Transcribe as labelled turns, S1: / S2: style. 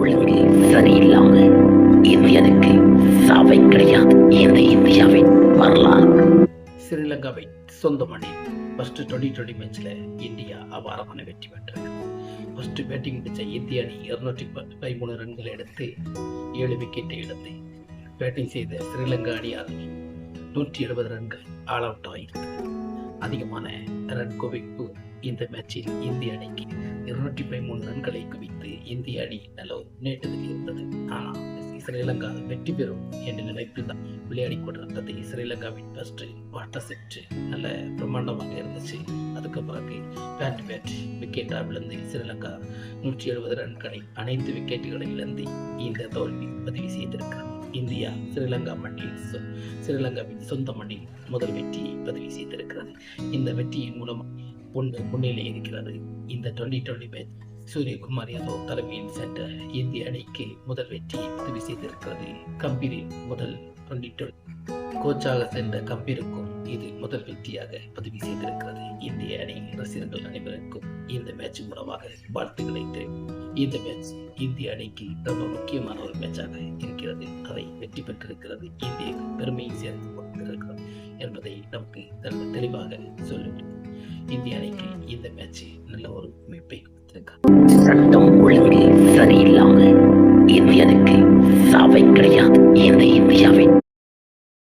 S1: உலகில் சரியில்லாம இந்தியனுக்கு சாவை கிடையாது. இந்த இந்தியாவின் வரலாறு. ஸ்ரீலங்காவை சொந்த மணி ஃபர்ஸ்ட் டுவெண்ட்டி டுவெண்ட்டி மேட்ச்சில் இந்தியா அபாரமான வெற்றி பெற்றது. ஃபர்ஸ்ட் பேட்டிங் முடிச்ச இந்திய அணி இருநூற்றி பதிமூணு ரன்கள் எடுத்து ஏழு விக்கெட்டை எடுத்து பேட்டிங் செய்த ஸ்ரீலங்கா அணியால் நூற்றி எழுபது ரன்கள் ஆல் அவுட் ஆகியிருக்கு அதிகமான ரன் குவிப்பு இந்த மேட்சில் இந்திய அணிக்கு. நூற்றி பதிமூணு ரன்களை குவித்து இந்திய அணி நல்ல ஒரு முன்னேற்றத்தில் இருந்தது. ஆனால் ஸ்ரீலங்கா வெற்றி பெறும் என்ற நினைப்பில் தான் விளையாடி கொண்டிருந்தது ஸ்ரீலங்காவின் ஃபர்ஸ்ட் வாட்டர் செட் நல்ல பிரம்மாண்டமாக இருந்துச்சு. அதுக்கு பிறகு பேட் பேட் விக்கெட்டாக விழுந்து ஸ்ரீலங்கா நூற்றி எழுபது ரன்களை அனைத்து விக்கெட்டுகளை இழந்து இந்த தோல்வி பதிவு செய்திருக்கிறது. இந்தியா ஸ்ரீலங்கா மண்ணில் ஸ்ரீலங்காவின் சொந்த மண்ணில் முதல் வெற்றியை பதிவு செய்திருக்கிறது. இந்த வெற்றியின் மூலம் முன்னிலை இருக்கிறது. இந்த twenty twenty match Suryakumar Yadav தலைமையில் சென்ற இந்திய அணிக்கு முதல் வெற்றியை பதிவு செய்திருக்கிறது. கம்பீரின் முதல் டுவெண்ட்டி டுவெண்ட்டி கோச்சாக சென்ற கம்பீருக்கும் இது முதல் வெற்றியாக பதிவு செய்திருக்கிறது. இந்திய அணி ரசிகர்கள் அனைவருக்கும் இந்த மேட்ச் மூலமாக வாழ்த்துக்களை இந்த மேட்ச் இந்திய அணிக்கு ரொம்ப முக்கியமான ஒரு மேட்சாக இருக்கிறது. அதை வெற்றி பெற்றிருக்கிறது. இந்திய பெருமையை சேர்ந்து கொண்டிருக்கிறது என்பதை நமக்கு தெளிவாக சொல்லும் இந்திய அணிக்கு இந்த மேட்ச் நல்ல ஒரு அமைப்பை கொடுத்திருக்காங்க. சட்டம் ஒழுங்கு சரியில்லாம இந்தியனுக்கு சாவை கிடையாது. இந்த